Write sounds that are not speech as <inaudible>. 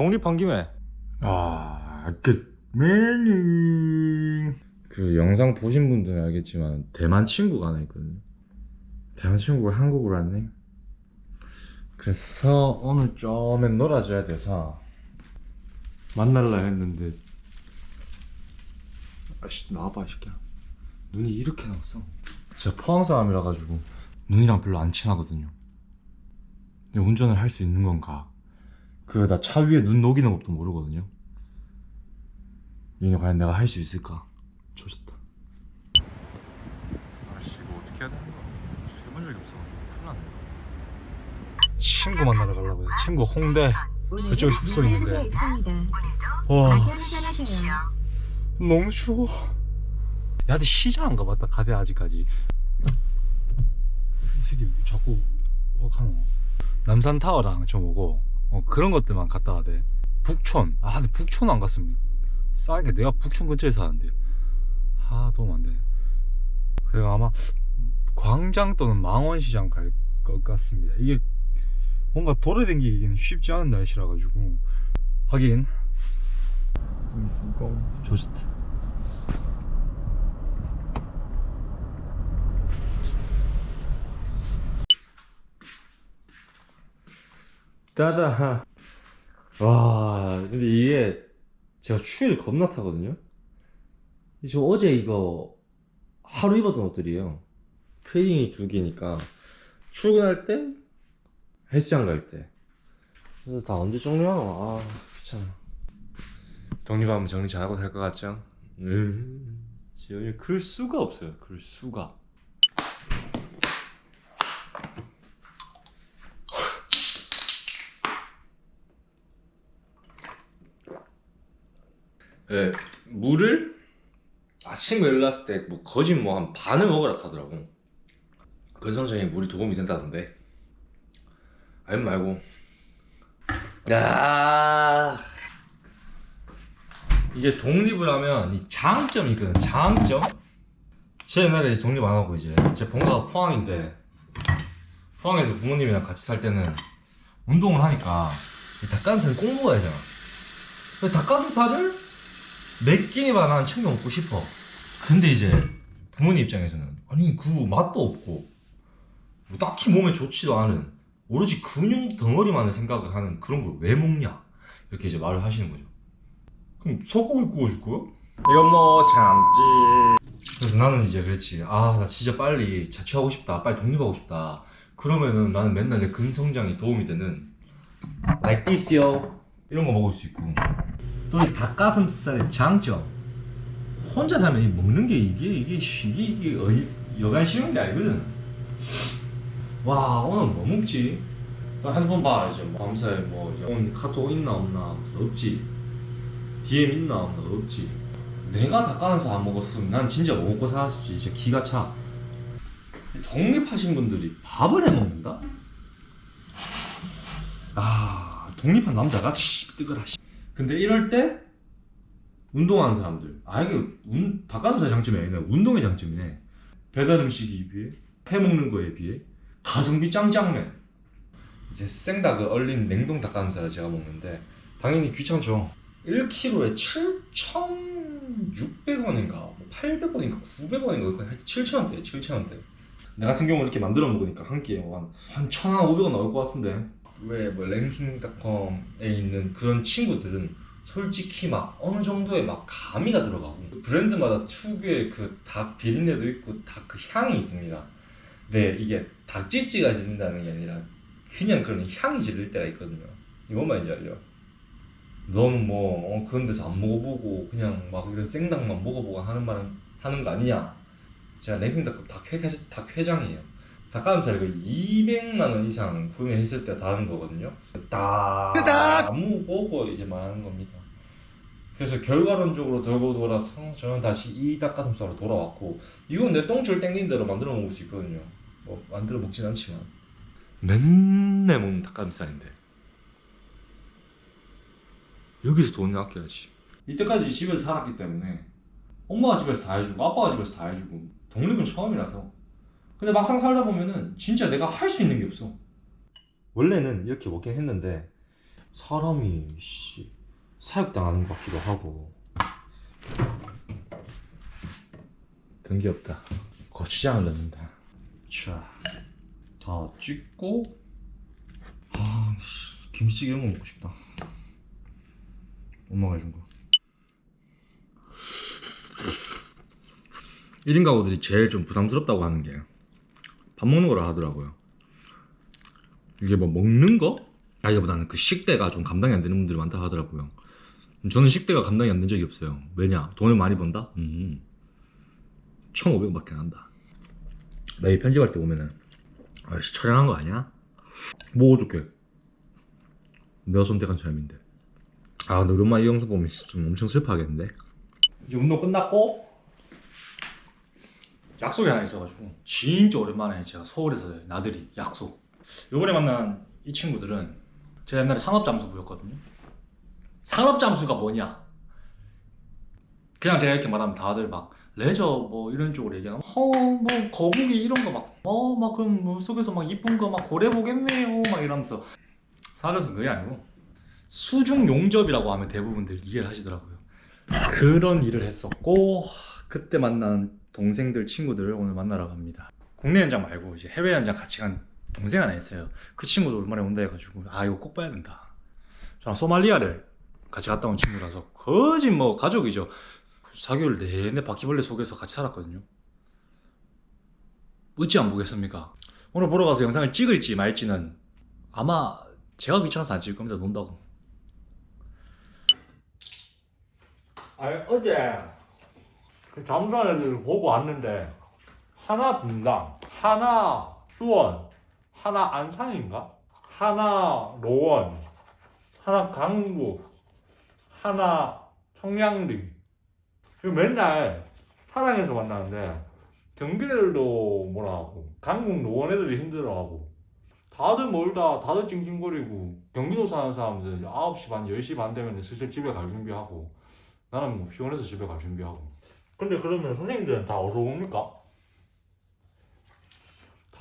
독립한 김에 아, 그 매니. 그 영상 보신 분들은 알겠지만 대만 친구가 하나 있거든요. 대만 친구가 한국으로 왔네. 그래서 오늘 좀엔 놀아줘야 돼서 만날라 했는데 아씨 나와봐 이 새끼야 눈이 이렇게 나왔어 제가 포항 사람이라 가지고 눈이랑 별로 안 친하거든요 근데 운전을 할 수 있는 건가 그러다 차 위에 눈 녹이는 것도 모르거든요. 이게 과연 내가 할 수 있을까? 조졌다. 아씨 이거 어떻게 해야 되는 거야? 해본 적이 없어 큰일 났네. 친구 만나러 가려고 요. 친구 홍대. 그쪽에 숙소 있는데. 와 안전운전하세요. 너무 추워. 야 근데 시장 안 가봤다 가대 아직까지. 이 새끼 자꾸 어카노? 남산타워랑 좀 오고 어, 그런 것들만 갔다 와대 북촌. 아 근데 북촌 안 갔으면 싸니까 내가 북촌 근처에 사는데. 아 도움 안돼. 그래 아마 광장 또는 망원시장 갈 것 같습니다. 이게 뭔가 돌아다니기는 쉽지 않은 날씨라 가지고. 하긴. 조졌 다 따다. <laughs> 와 근데 이게 제가 추위를 겁나 타거든요? 저 어제 이거 하루 입었던 옷들이에요. 패딩이 두 개니까. 출근할 때 헬스장 갈때. 그래서 다 언제 정리하노 아 귀찮아. 정리하면 정리 잘하고 살 것 같죠? 음, 지연이 클 수가 없어요. 클 수가. 예, 물을 아침에 일어났을 때 뭐 거짓 뭐 한 반을 먹으라 하더라고. 건성적인 물이 도움이 된다던데. 아니 말고. 야. 이게 독립을 하면 이 장점이 있거든 장점 제 옛날에 독립 안 하고 이제 제 본가가 포항인데 포항에서 부모님이랑 같이 살 때는 운동을 하니까 이 닭가슴살이 꼭 먹어야 되잖아 근데 닭가슴살을 몇 끼니만 난 챙겨 먹고 싶어 근데 이제 부모님 입장에서는 아니 그 맛도 없고 뭐 딱히 몸에 좋지도 않은 오로지 근육 덩어리만을 생각을 하는 그런 걸 왜 먹냐 이렇게 이제 말을 하시는 거죠 그럼 소고기 구워줄 거야? 이건 뭐 참지. 그래서 나는 이제 그랬지. 아, 나 진짜 빨리 자취하고 싶다. 빨리 독립하고 싶다. 그러면은 나는 맨날 내 근성장에 도움이 되는 like this요. 이런 거 먹을 수 있고. 또이 닭가슴살의 장점. 혼자 이 먹는 게 이게 이게 쉬- 이게 이게 어이- 여간 쉬운 게 아니거든. 와 오늘 뭐 먹지? 한번 봐 이제 뭐 밤새 뭐 오늘 카톡 있나 없나 없지. DM 있나 없나 없지 내가 닭가슴살 안 먹었으면 난 진짜 못 먹고 살았지 진짜 기가 차 독립하신 분들이 밥을 해 먹는다? 아 독립한 남자가 씨 뜨거라 씨. 근데 이럴 때 운동하는 사람들. 아 이게 운, 닭가슴살 장점이 아니네. 운동의 장점이네. 배달 음식에 비해 해 먹는 거에 비해 가성비 짱짱맨. 이제 생닭을 얼린 냉동 닭가슴살을 제가 먹는데 당연히 귀찮죠. 1kg에 7,600원인가 800원인가 900원인가 하여튼 7,000원대 7,000원대. 나 같은 경우는 이렇게 만들어 먹으니까 한 끼에 한, 한 1,500원 나올 것 같은데 왜뭐 랭킹닷컴에 있는 그런 친구들은 솔직히 막 어느 정도의 막 가미가 들어가고 브랜드마다 특유의 그 닭 비린내도 있고 닭 그 향이 있습니다. 근데 이게 닭찌찌가 지른다는 게 아니라 그냥 그런 향이 지를 때가 있거든요. 이뭔 말인지 알죠? 너는 뭐 어, 그런 데서 안 먹어보고 그냥 막 이런 생닭만 먹어보고 하는 말은 하는 거 아니냐? 제가 랭킹닭 닭, 회, 닭 회장이에요 닭가슴살 그 200만 원 이상 구매했을 때 다른 거거든요. 딱 아무 보고 이제 말하는 겁니다. 그래서 결과론적으로 돌고 돌아서 저는 다시 이 닭가슴살로 돌아왔고 이건 내 똥줄 땡긴 대로 만들어 먹을 수 있거든요. 뭐 만들어 먹진 않지만. 맨날 먹는 닭가슴살인데. 여기서 돈을 아껴야지. 이때까지 집에서 살았기 때문에 엄마가 집에서 다 해주고 아빠가 집에서 다 해주고 독립은 처음이라서 근데 막상 살다 보면은 진짜 내가 할 수 있는 게 없어. 원래는 이렇게 먹긴 했는데 사람이 씨 사육당하는 것 같기도 하고. 등기 없다. 거치장을 넣는다. 자 다 찍고 아 씨, 김치찌개 이런 거 먹고 싶다. 엄마가 해준 거. 1인 가구들이 제일 좀 부담스럽다고 하는 게 밥 먹는 거라 하더라고요 이게 뭐 먹는 거? 아기보다는 그 식대가 좀 감당이 안 되는 분들이 많다 하더라고요. 저는 식대가 감당이 안 된 적이 없어요. 왜냐? 돈을 많이 번다? 음. 1,500원밖에 안 한다. 매일 편집할 때 보면은 아씨 촬영한 거 아니야? 뭐 어떡해. 내가 선택한 삶인데. 아, 근데 우리 엄마 이 영상 보면 좀 엄청 슬퍼하겠는데? 이제 운동 끝났고 약속이 하나 있어가지고 진짜 오랜만에 제가 서울에서 나들이 약속 요번에 만난 이 친구들은 제가 옛날에 산업잠수부였거든요. 산업잠수가 뭐냐? 그냥 제가 이렇게 말하면 다들 막 레저 뭐 이런 쪽으로 얘기하면 어뭐 거북이 이런 거 막 어 막 그럼 물속에서 막 이쁜 거 막 고래 보겠네요 막 이러면서 살면서 그게 아니고 수중 용접이라고 하면 대부분들 이해를 하시더라고요. 그런 일을 했었고 그때 만난 동생들 친구들을 오늘 만나러 갑니다. 국내 현장 말고 이제 해외 현장 같이 간 동생 하나 있어요. 그 친구도 얼마나 온다 해가지고 아 이거 꼭 봐야 된다. 저랑 소말리아를 같이 갔다 온 친구라서 거진 뭐 가족이죠. 4개월 내내 바퀴벌레 속에서 같이 살았거든요. 어찌 안 보겠습니까? 오늘 보러 가서 영상을 찍을지 말지는 아마 제가 귀찮아서 안 찍을 겁니다. 논다고. 아니 어제 그 잠수하는 애들 보고 왔는데 하나 분당, 하나 수원, 하나 안산인가? 하나 노원, 하나 강북, 하나 청량리. 지금 맨날 사랑에서 만나는데 경기들도 뭐라 하고 강북 노원 애들이 힘들어하고 다들 멀다 다들 찡찡거리고 경기도 사는 사람들 9시 반 10시 반 되면 슬슬 집에 갈 준비하고 나는 뭐 피곤해서 집에 갈 준비하고 근데 그러면 선생님들은 다 어디서 옵니까?